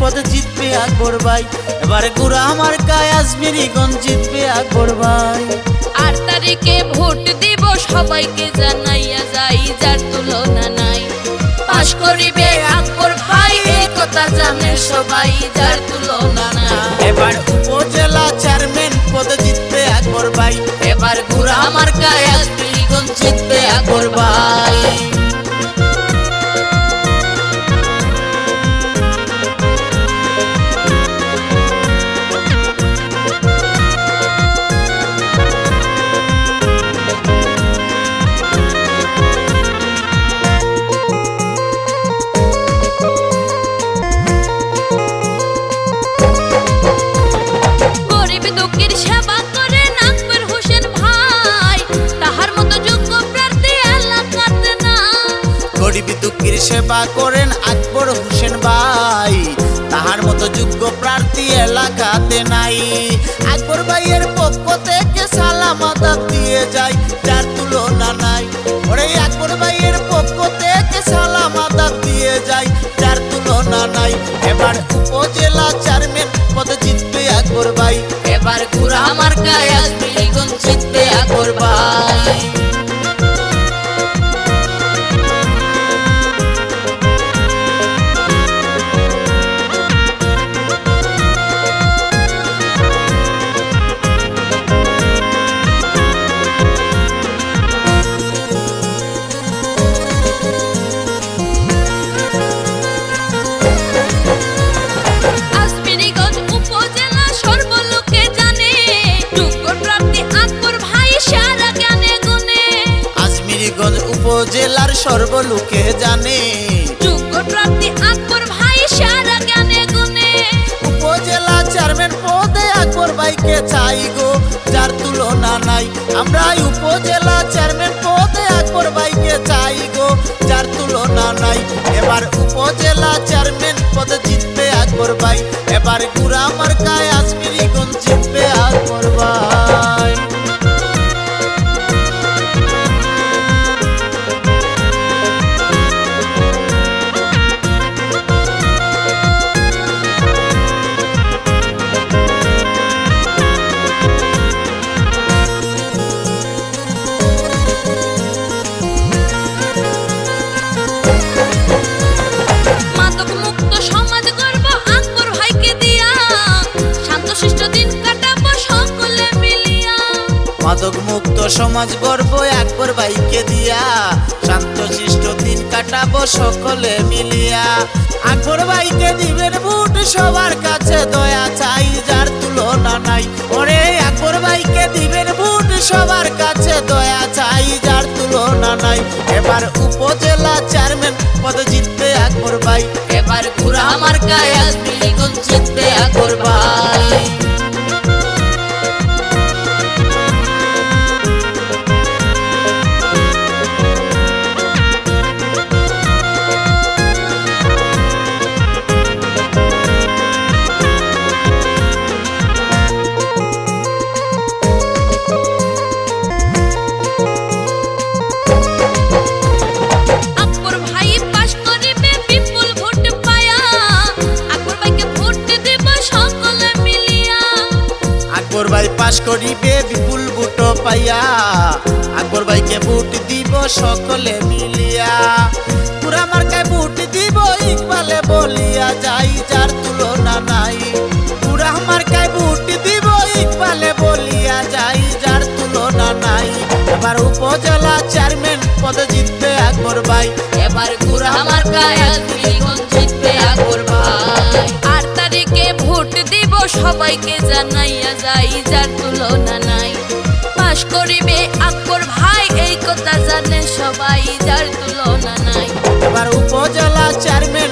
পদে জিতবে আকবর ভাই। এবার গুড়া আমার কায় আজমিরিগঞ্জ জিতবে আকবর ভাই। আট তারিখে ভোট দিব সবাইকে জানাইয়া যাই যার তুলনা নাই। পাশ করিবে আকবর ভাই এই কথা জানে সবাই যার তুলনা নাই। এবার সেবা করেন আকবর হোসেন ভাই। তাহার মতো যোগ্য প্রার্থী এলাকাতে নাই। আকবর ভাইয়ের পক্ষ থেকে সালাম দিয়ে যায় যার তুলনা নাই। ওরে আকবর ভাইয়ের পক্ষ থেকে সালাম দিয়ে যায় যার তুলনা নাই। এবার উপজেলা চেয়ারম্যান ভাই এবার ঘুরা আমার গায়ে আজমিরিগঞ্জ উপজেলার সর্বলোকে জানে। উপজেলা চেয়ারম্যান পদে আকবর ভাইকে চাই গো যার তুলনা নাই। আমরা উপজেলা চেয়ারম্যান পদে আকবর ভাইকে চাই গো যার তুলনা নাই। এবার উপজেলা চেয়ারম্যান পদে জিতবে আকবর ভাই। এবার গুড়া মার্কায় আজমিরিগঞ্জ জিতবে আকবর ভাই। মাদক মুক্ত সমাজ গর্ব আকবর ভাইকে দিয়া শান্ত শিষ্ট দিন কাটাবো সকলে মিলিয়া। আকবর ভাইকে দিবেন বুট, সবার কাছে দয়া চাই, যার তুলনা নাই ওরে আকবর ভাইকে দিবেন বুট, সবার কাছে দয়া চাই, যার তুলনা নাই। এবার উপজেলা চেয়ারম্যান পদে জিতবে আকবর ভাই এবার ঘুরা আমার গায়ে আজমিরিগঞ্জ পাশ করিবে বিপুল বুট পাইয়া। আকবর ভাইকে বুট দিব সকলে মিলিয়া। পুরা মার্কায় বুট দিব ইকবালে বলিয়া যাই, যার তুলনা নাই। পুরা মার্কায় উপজেলা চেয়ারম্যান সবাইকে জানাইয়া যাই, যার তুলনা নাই। পাশ করিবে আকর ভাই, এই কথা জানে সবাই, যার তুলনা নাই। এবার উপজেলা চেয়ারম্যান